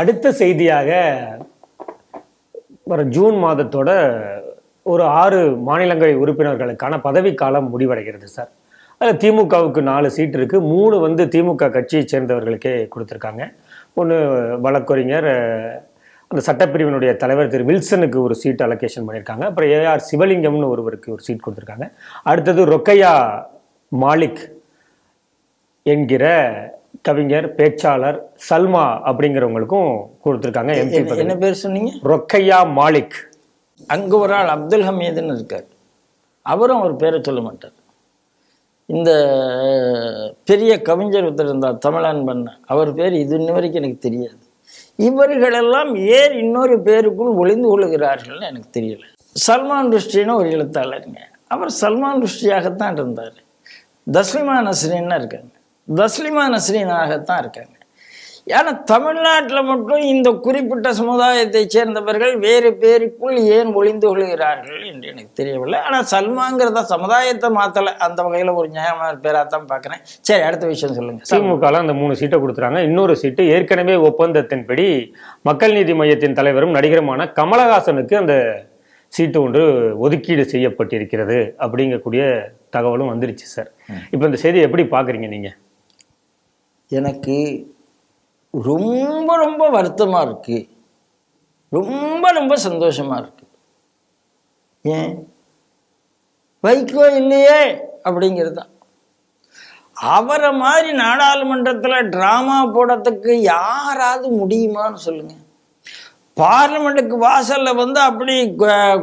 அடுத்த செய்தியாக வர ஜூன் மாதத்தோட ஒரு ஆறு மாநிலங்களை உறுப்பினர்களுக்கான பதவிக்காலம் முடிவடைகிறது சார். அதில் திமுகவுக்கு நாலு சீட் இருக்கு. மூணு வந்து திமுக கட்சியை சேர்ந்தவர்களுக்கே கொடுத்துருக்காங்க. ஒன்று வழக்கறிஞர் அந்த சட்டப்பிரிவினுடைய தலைவர் திரு வில்சனுக்கு ஒரு சீட் அலோகேஷன் பண்ணியிருக்காங்க. அப்புறம் ஏஆர் சிவலிங்கம்னு ஒருவருக்கு ஒரு சீட் கொடுத்துருக்காங்க. அடுத்தது ரொக்கையா மாலிக் என்கிற கவிஞர் பேச்சாளர் சல்மா அப்படிங்கிறவங்களுக்கும் கொடுத்துருக்காங்க எம்பி என்ன- பேர் சொன்னீங்க? ரொக்கையா மாலிக். அங்க ஒரு ஆள் அப்துல் ஹமீதுன்னு இருக்கார். அவரும் அவர் பேரை சொல்ல மாட்டார். இந்த பெரிய கவிஞர் ஒருத்தர் இருந்தார் தமிழன்பன். அவர் பேர் இது இன்ன வரைக்கும் எனக்கு தெரியாது. இவர்களெல்லாம் ஏன் இன்னொரு பேருக்குள் ஒளிந்து கொள்ளுகிறார்கள்னு எனக்கு தெரியல. சல்மான் ருஷ்டின்னு ஒரு எழுத்தாளருங்க. அவர் சல்மான் ருஷ்டியாகத்தான் இருந்தார். தஸ்லிமா நஸ்ரீன்னு இருக்காங்க. தஸ்லிமா நஸ்ரீனாகத்தான் இருக்காங்க. ஏன்னா தமிழ்நாட்டில் மட்டும் இந்த குறிப்பிட்ட சமுதாயத்தை சேர்ந்தவர்கள் வேறு பேருக்குள் ஏன் ஒளிந்து கொள்கிறார்கள் என்று எனக்கு தெரியவில்லை. ஆனால் சல்மாங்கிறத சமுதாயத்தை மாற்றலை அந்த வகையில் ஒரு நியாயமான பேராக தான் பார்க்குறேன். சரி அடுத்த விஷயம் சொல்லுங்கள் திமுகல அந்த மூணு சீட்டை கொடுத்துறாங்க இன்னொரு சீட்டு ஏற்கனவே ஒப்பந்தத்தின்படி மக்கள் நீதி மையத்தின் தலைவரும் நடிகருமான கமலஹாசனுக்கு அந்த சீட்டு ஒன்று ஒதுக்கீடு செய்யப்பட்டிருக்கிறது அப்படிங்கக்கூடிய தகவலும் வந்துருச்சு சார். இப்போ இந்த செய்தியை எப்படி பார்க்குறீங்க நீங்க? எனக்கு ரொம்ப ரொம்ப வருத்தமாக இருக்குது ரொம்ப ரொம்ப சந்தோஷமாக இருக்குது ஏன்? வைகோ இல்லையே அப்படிங்கிறது? தான் அவரை மாதிரி நாடாளுமன்றத்தில் ட்ராமா போடுறதுக்கு யாராவது முடியுமான்னு சொல்லுங்கள் பார்லிமெண்ட்டுக்கு வாசல்ல வந்து அப்படி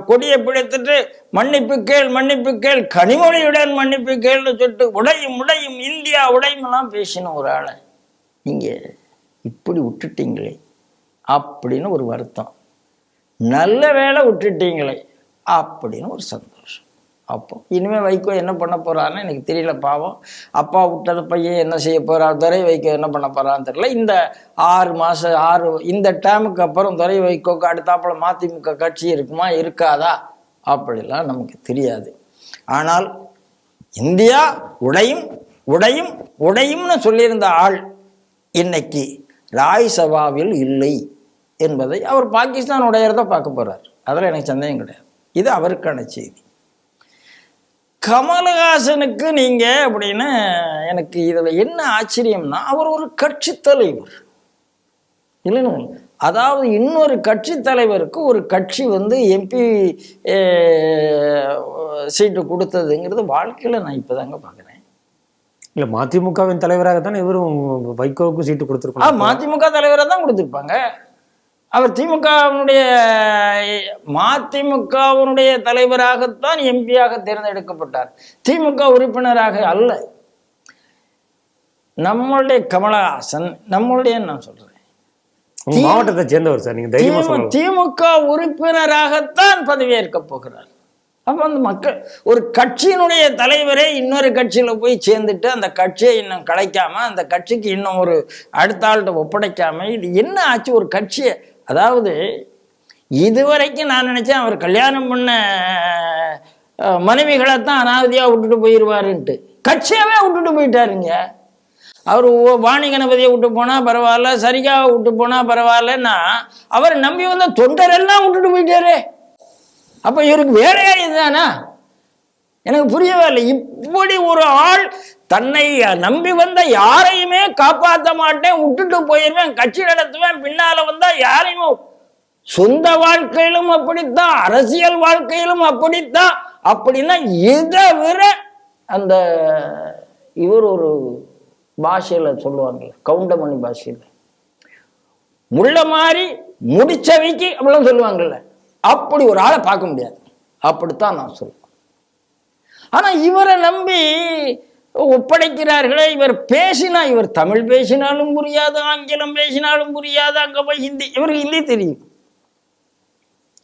கொடியை பிடித்துட்டு மன்னிப்பு கேள் மன்னிப்பு கேள் கனிமொழியுடன் மன்னிப்பு கேள்னு சொல்லிட்டு உடையும் உடையும் இந்தியா உடையுமெல்லாம் பேசின ஒரு ஆளை. நீங்கள் இப்படி விட்டுட்டீங்களே அப்படின்னு ஒரு வருத்தம். நல்ல வேலை விட்டுட்டீங்களே அப்படின்னு ஒரு சந்தோஷம். அப்போ இனிமேல் வைகோ என்ன பண்ண போகிறான்னு எனக்கு தெரியல பாவம். அப்பா விட்டது பையன் என்ன செய்ய போகிறா துரை வைகோ என்ன பண்ண போகிறான்னு தெரியல. இந்த ஆறு மாதம் ஆறு இந்த டேமுக்கு அப்புறம் துரை வைகோக்கு அடுத்தாப்புல மதிமுக கட்சி இருக்குமா இருக்காதா? அப்படிலாம் நமக்கு தெரியாது. ஆனால் இந்தியா உடையும் உடையும் உடையும்னு சொல்லியிருந்த ஆள் இன்னைக்கு ராய்சபாவில் இல்லை என்பதை அவர் பாகிஸ்தான் உடையிறத பார்க்க போகிறார் அதில் எனக்கு சந்தேகம் கிடையாது. இது அவருக்கான செய்தி. கமலஹாசனுக்கு நீங்க அப்படின்னு எனக்கு இதுல என்ன ஆச்சரியம்னா அவர் ஒரு கட்சி தலைவர். இல்லைன்னு அதாவது இன்னொரு கட்சி தலைவருக்கு ஒரு கட்சி வந்து எம்பி சீட்டு கொடுத்ததுங்கிறது வாழ்க்கையில நான் இப்போதாங்க பார்க்குறேன். இல்ல மதிமுகவின் தலைவராக தானே இவரும் வைகோவுக்கு சீட்டு ஆ கொடுத்துருக்கோம் மதிமுக தலைவரை தான் கொடுத்துருப்பாங்க. அவர் திமுகவினுடைய மதிமுகவினுடைய தலைவராகத்தான் எம்பியாக தேர்ந்தெடுக்கப்பட்டார். திமுக உறுப்பினராக அல்ல. நம்மளுடைய கமலஹாசன் நம்மளுடைய நான் சொல்றேன். மாவட்டத்தை சேர்ந்தவர் சார் நீங்க திமுக உறுப்பினராகத்தான் பதவியேற்க போகிறார். அப்ப அந்த மக்கள் ஒரு கட்சியினுடைய தலைவரே இன்னொரு கட்சியில போய் சேர்ந்துட்டு அந்த கட்சியை இன்னும் கலைக்காம அந்த கட்சிக்கு இன்னும் ஒரு அடுத்த ஆள்கிட்ட ஒப்படைக்காம இது என்ன ஆச்சு? ஒரு கட்சியை அதாவது இதுவரைக்கும் நான் நினச்சேன் அவர் கல்யாணம் பண்ண மனைவிகளைத்தான் அனாவதியாக விட்டுட்டு போயிடுவாருன்ட்டு கட்சியாகவே விட்டுட்டு போயிட்டாருங்க. அவர் ஓ- வாணி கணபதியை விட்டு போனால் பரவாயில்ல சரிகாவை விட்டு போனால் பரவாயில்லன்னா அவர் நம்பி வந்த தொண்டரெல்லாம் விட்டுட்டு போயிட்டாரு. அப்போ இவருக்கு வேலையா இதுதானா? எனக்கு புரியவே இல்லை. இப்படி ஒரு ஆள் தன்னை நம்பி வந்த யாரையுமே காப்பாற்ற மாட்டேன் விட்டுட்டு போயிருவேன் கட்சி நடத்துவேன் பின்னால வந்தா யாரையும் சொந்த வாழ்க்கையிலும் அப்படித்தான் அரசியல் வாழ்க்கையிலும் அப்படித்தான். அப்படின்னா இதை விட அந்த இவர் ஒரு பாஷையில சொல்லுவாங்க கவுண்டமணி பாஷையில. முள்ள மாதிரி முடிச்சவைக்கு அப்படிலாம் சொல்லுவாங்கல்ல. அப்படி ஒரு ஆளை பார்க்க முடியாது. அப்படித்தான் நான் சொல்லுவேன் ஆனா இவரை நம்பி ஒப்படைக்கிறார்களே இவர் பேசினா இவர் தமிழ் பேசினாலும் புரியாது ஆங்கிலம் பேசினாலும் புரியாது அங்க போய் ஹிந்தி இவருக்கு ஹிந்தி தெரியும்.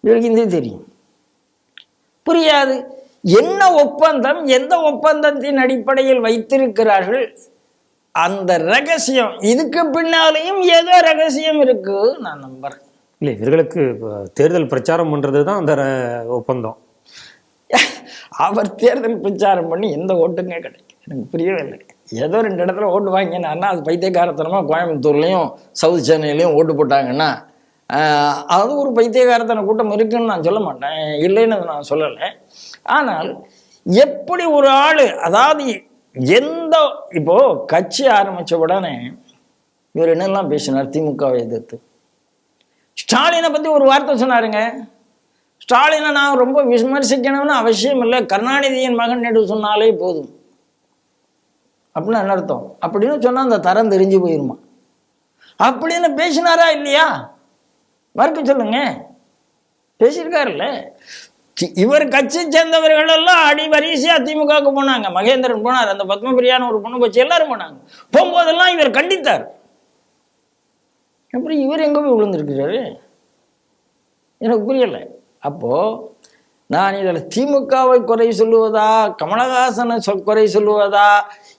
இவருக்கு ஹிந்தி தெரியும். புரியாது. என்ன ஒப்பந்தம் எந்த ஒப்பந்தத்தின் அடிப்படையில் வைத்திருக்கிறார்கள் அந்த ரகசியம் இதுக்கு பின்னாலேயும் ஏதோ ரகசியம் இருக்கு நான் நம்புறேன். இல்ல இவர்களுக்கு தேர்தல் பிரச்சாரம் பண்ணுறது தான் அந்த ஒப்பந்தம். அவர் தேர்தல் பிரச்சாரம் பண்ணி எந்த ஓட்டுங்க கிடைக்கும் எனக்கு புரியவே இல்லை. ஏதோ ரெண்டு இடத்துல ஓட்டு வாங்கினாருன்னா அது பைத்தியக்காரத்தனமாக கோயம்புத்தூர்லேயும் சவுத் சென்னையிலையும் ஓட்டு போட்டாங்கன்னா அது ஒரு பைத்தியகாரத்தன கூட்டம் இருக்குன்னு நான் சொல்ல மாட்டேன். இல்லைன்னு நான் சொல்லலை. ஆனால் எப்படி ஒரு ஆள் அதாவது எந்த இப்போ கட்சி ஆரம்பித்த உடனே இவர் என்னெல்லாம் பேசினார்? திமுகவை எதிர்த்து. ஸ்டாலினை பற்றி ஒரு வார்த்தை சொன்னாருங்க. ஸ்டாலினை நான் ரொம்ப விமர்சிக்கணும்னு அவசியம் இல்லை. கருணாநிதியின் மகன் என்று சொன்னாலே போதும். அப்படின்னு என்ன அர்த்தம்? அப்படின்னு சொன்னால் அந்த தரம் தெரிஞ்சு போயிருமா? அப்படின்னு பேசினாரா இல்லையா? மறுக்க சொல்லுங்க. பேசியிருக்காருல்ல. இவர் கட்சி சேர்ந்தவர்கள் எல்லாம் அடி வரிசையா திமுகவுக்கு போனாங்க. மகேந்திரன் போனார் அந்த பத்மபிரியான ஒரு பொண்ணு போச்சு எல்லாரும் போனாங்க. போகும்போதெல்லாம் இவர் கண்டித்தார். அப்புறம் இவர் எங்க போய் விழுந்திருக்கிறாரு? எனக்கு புரியலை. அப்போது நான் இதில் திமுகவை குறை சொல்லுவதா கமலஹாசனை சொல் குறை சொல்லுவதா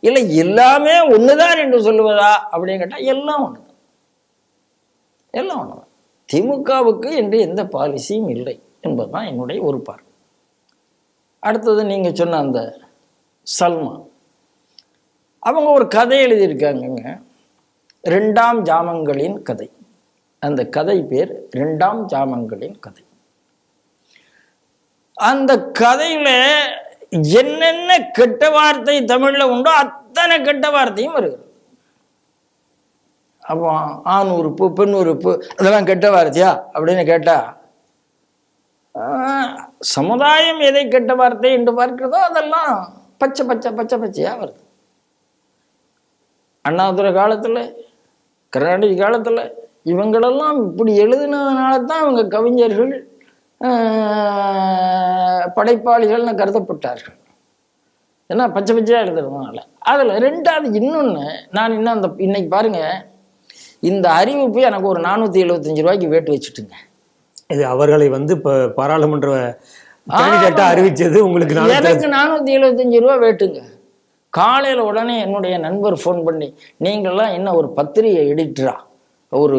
இல்லை எல்லாமே ஒண்ணுதான் என்று சொல்லுவதா அப்படின்னு கேட்டால் எல்லாம் ஒன்று எல்லாம் ஒன்று திமுகவுக்கு என்று எந்த பாலிசியும் இல்லை என்பதுதான் என்னுடைய ஒரு பார்வை. அடுத்தது நீங்கள் சொன்ன அந்த சல்மா அவங்க ஒரு கதை எழுதியிருக்காங்கங்க. ரெண்டாம் ஜாமங்களின் கதை. அந்த கதை பேர் ரெண்டாம் ஜாமங்களின் கதை. அந்த கதையில என்னென்ன கெட்ட வார்த்தை தமிழ்ல உண்டோ அத்தனை கெட்ட வார்த்தையும் வருகிறது அப்போ ஆண் உறுப்பு பெண் உறுப்பு அதெல்லாம் கெட்ட வார்த்தையா அப்படின்னு கேட்டா ஆஹ், சமுதாயம் எதை கெட்ட வார்த்தை என்று பார்க்கிறதோ அதெல்லாம் பச்சை பச்சை பச்சை பச்சையா வருது. அண்ணாதுரை காலத்துல கருணாநிதி காலத்துல இவங்களெல்லாம் இப்படி எழுதுனதுனால தான் அவங்க கவிஞர்கள் படைப்பாளிகள்னு கருதப்பட்டார்கள். ஏன்னா பச்சை பச்சையா எழுதுறதுனால. அதுல ரெண்டாவது இன்னொன்னு நான் இன்னும் அந்த இன்னைக்கு பாருங்க இந்த அறிவிப்பு எனக்கு ஒரு நானூத்தி எழுபத்தஞ்சு ரூபாய்க்கு வேட்டு வச்சுட்டுங்க. இது அவர்களை வந்து இப்ப பாராளுமன்ற அறிவிச்சது உங்களுக்கு எனக்கு நானூத்தி எழுபத்தஞ்சு ரூபா வேட்டுங்க. காலையில உடனே என்னுடைய நண்பர் ஃபோன் பண்ணி நீங்கள்லாம் என்ன ஒரு பத்திரிகை எடிட்டரா? ஒரு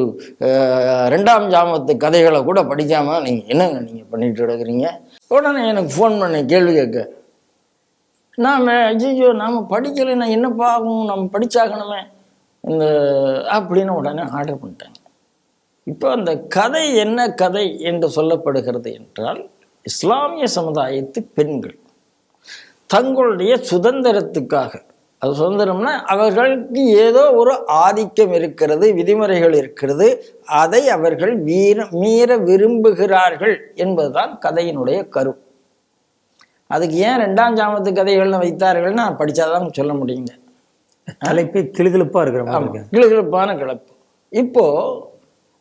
ரெண்டாம் ஜாமத்து கதைகளை கூட படிக்காமல் நீங்கள் என்னங்க நீங்கள் பண்ணிட்டு கிடக்குறீங்க? உடனே எனக்கு ஃபோன் பண்ணி கேள்வி கேட்க. நாம் ஐயோ நாம் படிக்கலைன்னா என்னப்பா ஆகும்? நம்ம படிச்சாகணுமே. இந்த அப்படின்னு உடனே ஆர்டர் பண்ணிட்டாங்க. இப்போ அந்த கதை என்ன கதை என்று சொல்லப்படுகிறது என்றால் இஸ்லாமிய சமுதாயத்து பெண்கள் தங்களுடைய சுதந்திரத்துக்காக அது சுதந்திரம்னா அவர்களுக்கு ஏதோ ஒரு ஆதிக்கம் இருக்கிறது விதிமுறைகள் இருக்கிறது. அதை அவர்கள் வீர மீற விரும்புகிறார்கள் என்பதுதான் கதையினுடைய கரு. அதுக்கு ஏன் ரெண்டாம் ஜாமத்து கதைகள்னு வைத்தார்கள்னு நான் படிச்சாதான் சொல்ல முடியுங்க. தலைப்பே கிளுகிழுப்பா இருக்கிற மாதிரி. கிளுகிழப்பான கிளப்பு. இப்போ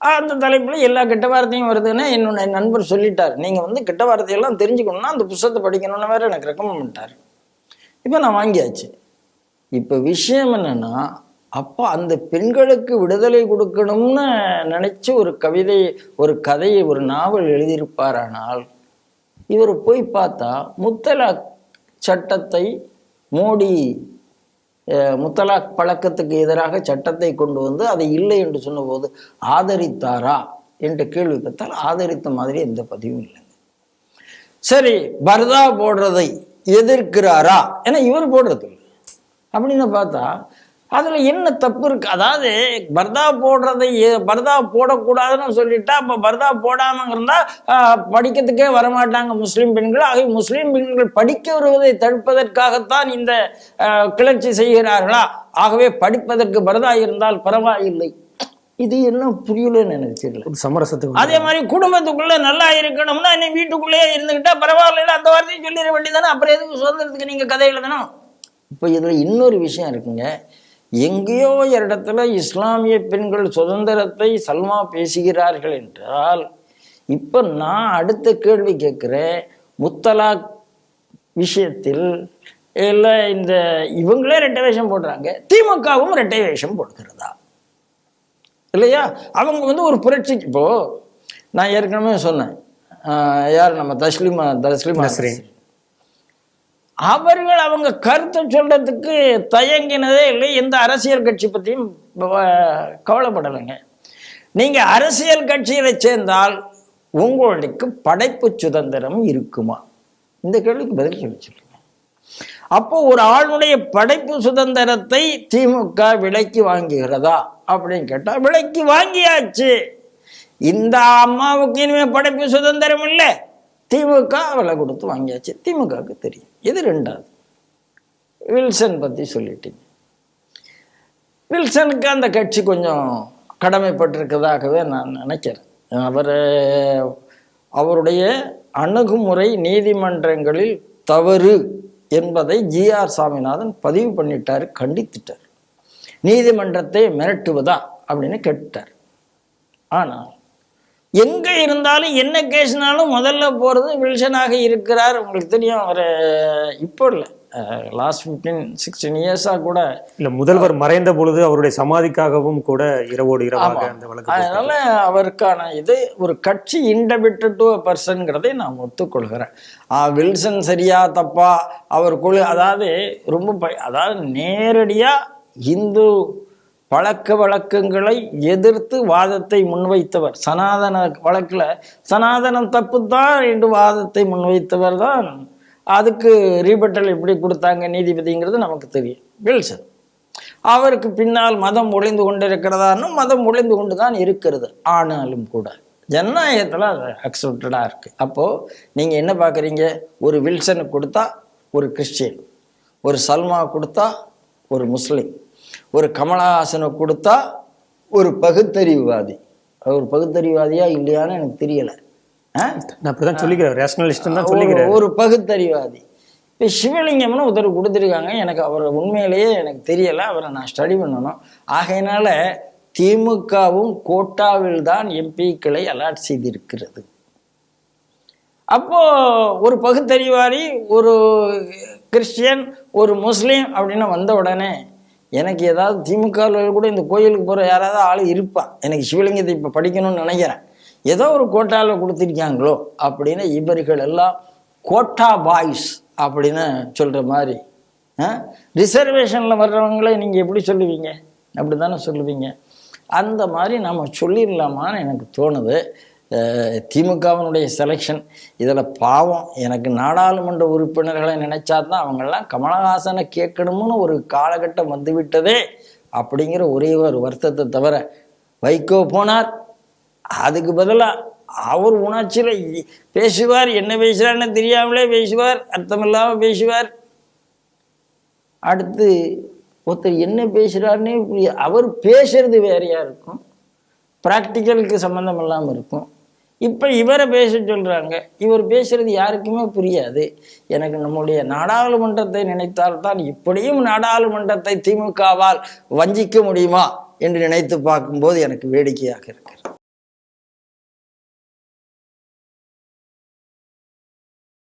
அந்த தலைப்புல எல்லா கெட்ட வார்த்தையும் வருதுன்னு என்னோட நண்பர் சொல்லிட்டார். நீங்க வந்து கெட்ட வார்த்தையெல்லாம் தெரிஞ்சுக்கணும்னா அந்த புத்தகத்தை படிக்கணும்னு வேற எனக்கு ரெக்கமெண்ட் பண்ணிட்டார். இப்போ நான் வாங்கியாச்சு. இப்போ விஷயம் என்னன்னா அப்போ அந்த பெண்களுக்கு விடுதலை கொடுக்கணும்னு நினைச்சு ஒரு கவிதை ஒரு கதையை ஒரு நாவல் எழுதியிருப்பாரானால் இவர் போய் பார்த்தா முத்தலாக் சட்டத்தை மோடி முத்தலாக் பழக்கத்துக்கு எதிராக சட்டத்தை கொண்டு வந்து அதை இல்லை என்று சொன்னபோது ஆதரித்தாரா என்ற கேள்வி கேட்டால் ஆதரித்த மாதிரி எந்த பதிவும் இல்லைங்க சரி பர்தா போடுறதை எதிர்க்கிறாரா? ஏன்னா இவர் போடுறது இல்லை அப்படின்னு பார்த்தா அதுல என்ன தப்பு இருக்கு? அதாவது பர்தா போடுறதை பர்தா போடக்கூடாதுன்னு சொல்லிட்டா அப்ப பர்தா போடாம இருந்தா ஆஹ், படிக்கிறதுக்கே வரமாட்டாங்க முஸ்லிம் பெண்கள். ஆகவே முஸ்லிம் பெண்கள் படிக்க வருவதை தடுப்பதற்காகத்தான் இந்த கிளர்ச்சி செய்கிறார்களா? ஆகவே படிப்பதற்கு பர்தா இருந்தால் பரவாயில்லை. இது என்ன புரியலன்னு எனக்கு தெரியல. சமரசத்துக்கு அதே மாதிரி குடும்பத்துக்குள்ள நல்லா இருக்கணும்னா நீ வீட்டுக்குள்ளேயே இருந்துகிட்டா பரவாயில்ல அந்த வார்த்தையை சொல்லிட வேண்டியதானே அப்புறம் எதுக்கு சுதந்திரத்துக்கு நீங்க கதை எழுதணும்? இப்போ இதில் இன்னொரு விஷயம் இருக்குங்க. எங்கேயோ ஒரு இடத்துல இஸ்லாமிய பெண்கள் சுதந்திரத்தை சல்மா பேசுகிறார்கள் என்றால் இப்போ நான் அடுத்த கேள்வி கேட்குறேன். முத்தலாக் விஷயத்தில் இல்லை இந்த இவங்களே ரெட்டை வேஷம் போடுறாங்க. திமுகவும் ரெட்டை வேஷம் போடுகிறதா? இல்லையா? அவங்க வந்து ஒரு புரட்சி இப்போ நான் ஏற்கனவே சொன்னேன். யார் நம்ம தஸ்லிமா தஸ்லிமா நஸ்ரீன். அவர்கள் அவங்க கருத்தை சொல்றதுக்கு தயங்கினதே இல்லை. எந்த அரசியல் கட்சி பற்றியும் கவலைப்படலைங்க. நீங்கள் அரசியல் கட்சியில் சேர்ந்தால் உங்களுக்கு படைப்பு சுதந்திரம் இருக்குமா? இந்த கேள்விக்கு பதில் சொல்லி சொல்லுங்க அப்போ ஒரு ஆளுடைய படைப்பு சுதந்திரத்தை திமுக விலைக்கு வாங்குகிறதா? அப்படின்னு கேட்டால் விலைக்கு வாங்கியாச்சு. இந்த அம்மாவுக்கு இனிமேல் படைப்பு சுதந்திரம் இல்லை. திமுக விலை கொடுத்து வாங்கியாச்சு. திமுகவுக்கு தெரியும். இது ரெண்டாவது? வில்சன் பற்றி சொல்லிட்டீங்க. வில்சனுக்கு அந்த கட்சி கொஞ்சம் கடமைப்பட்டிருக்கதாகவே நான் நினைக்கிறேன். அவர் அவருடைய அணுகுமுறை நீதிமன்றங்களில் தவறு என்பதை ஜிஆர் சாமிநாதன் பதிவு பண்ணிட்டார் கண்டித்துட்டார். நீதிமன்றத்தை மிரட்டுவதா அப்படின்னு கேட்டார் ஆனால் எங்க இருந்தாலும் என்ன கேஸ்னாலும் முதல்ல போறது வில்சனாக இருக்கிறார். உங்களுக்கு தெரியும் அவர் இப்போ இல்லை. லாஸ்ட் ஃபிஃப்டீன் சிக்ஸ்டீன் இயர்ஸாக கூட இல்ல முதல்வர் மறைந்த பொழுது அவருடைய சமாதிக்காகவும் கூட இரவோடு இரவாக அந்த வழக்கு அதனால அவருக்கான இது ஒரு கட்சி இன்டபிட்டட் டு பர்சன்கிறதை நான் ஒத்துக்கொள்கிறேன். ஆ, வில்சன் சரியா தப்பா அவர் குழு அதாவது ரொம்ப அதாவது நேரடியா இந்து பழக்க வழக்கங்களை எதிர்த்து வாதத்தை முன்வைத்தவர். சனாதன வழக்கில் சனாதனம் தப்பு தான் என்று வாதத்தை முன்வைத்தவர் தான். அதுக்கு ரீபட்டல் எப்படி கொடுத்தாங்க நீதிபதிங்கிறது நமக்கு தெரியும். வில்சன் அவருக்கு பின்னால் மதம் ஒளிந்து கொண்டிருக்கிறதான்னு மதம் ஒளிந்து கொண்டு தான் இருக்கிறது. ஆனாலும் கூட ஜனநாயகத்தில் அது அக்செப்டடாக இருக்குது அப்போது நீங்கள் என்ன பார்க்குறீங்க ஒரு வில்சனுக்கு கொடுத்தா ஒரு கிறிஸ்டியன் ஒரு சல்மா கொடுத்தா ஒரு முஸ்லீம். ஒரு கமலஹாசனுக்கு கொடுத்தா ஒரு பகுத்தறிவுவாதி. அவர் ஒரு பகுத்தறிவுவாதியா இல்லையான்னு எனக்கு தெரியல. அப்படிதான் சொல்லிக்கிறேன். ரேஷனலிஸ்ட் தான் சொல்லிக்கிறேன். ஒரு பகுத்தறிவாதி. இப்போ சிவலிங்கம்னு ஒருத்தர் கொடுத்துருக்காங்க. எனக்கு அவர் உண்மையிலேயே எனக்கு தெரியல. அவரை நான் ஸ்டடி பண்ணணும். ஆகையினால திமுகவும் கோட்டாவில் தான் எம்பிக்களை அலாட் செய்திருக்கிறது. அப்போ ஒரு பகுத்தறிவாரி ஒரு கிறிஸ்டியன் ஒரு முஸ்லீம் அப்படின்னு வந்த உடனே எனக்கு ஏதாவது திமுகவில் கூட இந்த கோயிலுக்கு போகிற யாராவது ஆள் இருப்பான் எனக்கு சிவலிங்கத்தை இப்போ படிக்கணும்னு நினைக்கிறேன். ஏதோ ஒரு கோட்டாவில் கொடுத்துருக்காங்களோ அப்படின்னு இவர்கள் எல்லாம் கோட்டா பாய்ஸ் அப்படின்னு சொல்கிற மாதிரி. ரிசர்வேஷனில் வர்றவங்களே நீங்கள் எப்படி சொல்லுவீங்க? அப்படி தானே சொல்லுவீங்க. அந்த மாதிரி நம்ம சொல்லிடலாமான்னு எனக்கு தோணுது. திமுகவினுடைய செலெக்ஷன் இதில் பாவம். எனக்கு நாடாளுமன்ற உறுப்பினர்களை நினைச்சா தான் அவங்கெல்லாம் கமலஹாசனை கேட்கணும்னு ஒரு காலகட்டம் வந்துவிட்டதே அப்படிங்கிற ஒரே ஒரு வருத்தத்தை தவிர வைகோ போனார். அதுக்கு பதிலாக அவர் உணர்ச்சியில் பேசுவார் என்ன பேசுகிறான்னு தெரியாமலே பேசுவார் அர்த்தமில்லாமல் பேசுவார். அடுத்து ஒருத்தர் என்ன பேசுகிறாருன்னே அவர் பேசுறது வேறையாக இருக்கும். ப்ராக்டிக்கலுக்கு சம்மந்தம் இல்லாமல் இருக்கும். இப்போ இவரை பேச சொல்கிறாங்க இவர் பேசுறது யாருக்குமே புரியாது. எனக்கு நம்முடைய நாடாளுமன்றத்தை நினைத்தால்தான் இப்படியும் நாடாளுமன்றத்தை திமுகவால் வஞ்சிக்க முடியுமா என்று நினைத்து பார்க்கும்போது எனக்கு வேடிக்கையாக இருக்கிறது.